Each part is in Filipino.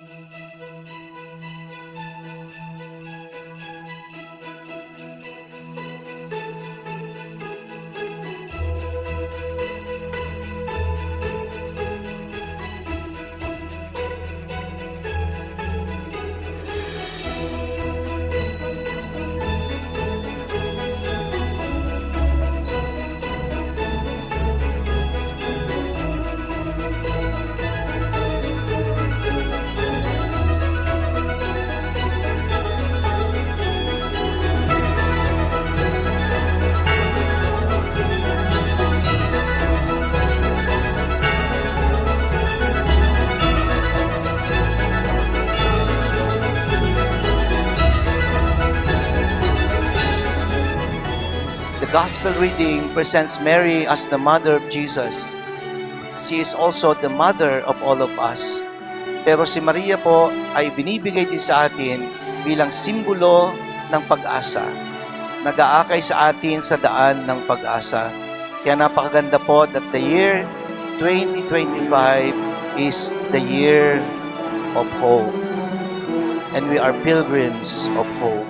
The Gospel reading presents Mary as the mother of Jesus. She is also the mother of all of us. Pero si Maria po ay binibigay din sa atin bilang simbolo ng pag-asa. Nag-aakay sa atin sa daan ng pag-asa. Kaya napakaganda po that the year 2025 is the year of hope. And we are pilgrims of hope.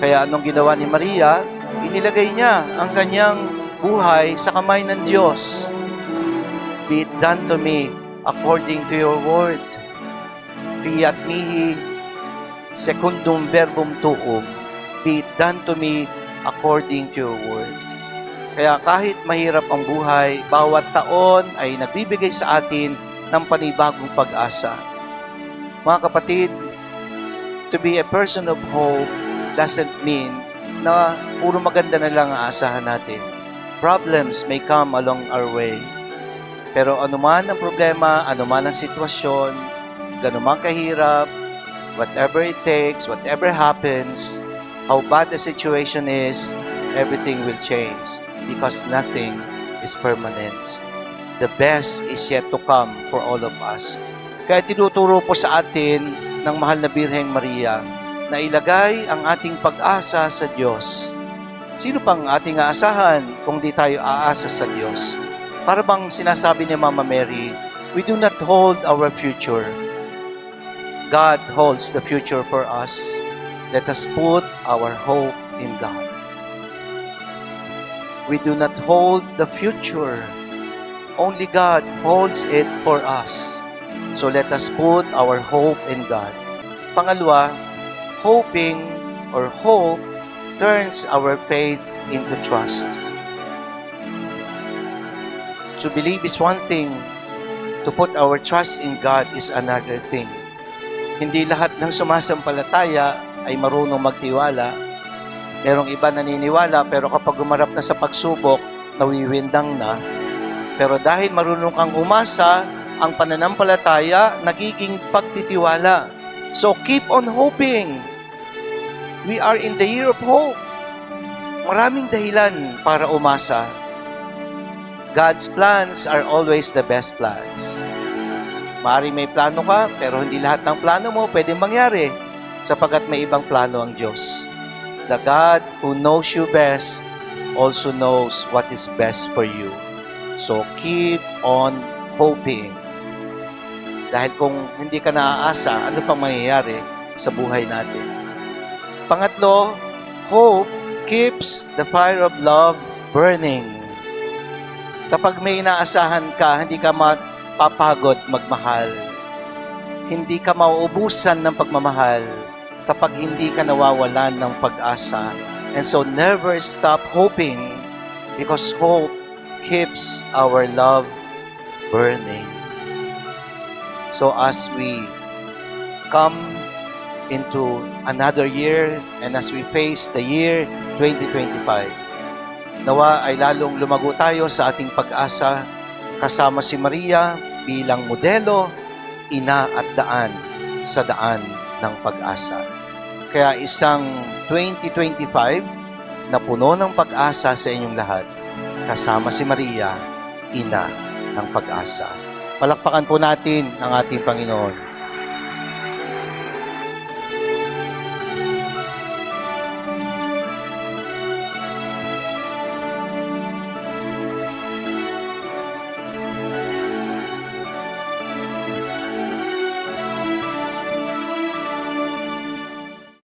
Kaya anong ginawa ni Maria? Inilagay niya ang kanyang buhay sa kamay ng Diyos. Be it done to me according to your word. Fiat mihi secundum verbum tuum. Be it done to me according to your word. Kaya kahit mahirap ang buhay, bawat taon ay nagbibigay sa atin ng panibagong pag-asa. Mga kapatid, to be a person of hope doesn't mean na puro maganda na lang ang aasahan natin. Problems may come along our way. Pero anuman ang problema, anuman ang sitwasyon, ganuman kahirap, whatever it takes, whatever happens, how bad the situation is, everything will change because nothing is permanent. The best is yet to come for all of us. Kaya tinuturo po sa atin ng mahal na Birheng Maria na ilagay ang ating pag-asa sa Diyos. Sino pang ating aasahan kung di tayo aasa sa Diyos? Para bang sinasabi ni Mama Mary, we do not hold our future. God holds the future for us. Let us put our hope in God. We do not hold the future. Only God holds it for us. So let us put our hope in God. Pangalawa, hoping or hope turns our faith into trust. To believe is one thing, to put our trust in God is another thing. Hindi lahat ng sumasampalataya ay marunong magtiwala. Merong iba naniniwala pero kapag umarap na sa pagsubok, nawiwindang na. Pero dahil marunong kang umasa, ang pananampalataya nagiging pagtitiwala. So keep on hoping. We are in the year of hope. Maraming dahilan para umasa. God's plans are always the best plans. Maaaring may plano ka, pero hindi lahat ng plano mo pwedeng mangyari sapagat may ibang plano ang Diyos. The God who knows you best also knows what is best for you. So keep on hoping. Dahil kung hindi ka naaasa, ano pang mangyayari sa buhay natin? Pangatlo, hope keeps the fire of love burning. Kapag may inaasahan ka, hindi ka mapapagod magmahal. Hindi ka mauubusan ng pagmamahal kapag hindi ka nawawalan ng pag-asa. And so never stop hoping because hope keeps our love burning. So as we come into another year and as we face the year 2025, nawa ay lalong lumago tayo sa ating pag-asa kasama si Maria bilang modelo, ina at daan sa daan ng pag-asa. Kaya isang 2025 na puno ng pag-asa sa inyong lahat kasama si Maria, ina ng pag-asa. Palakpakan po natin ang ating Panginoon.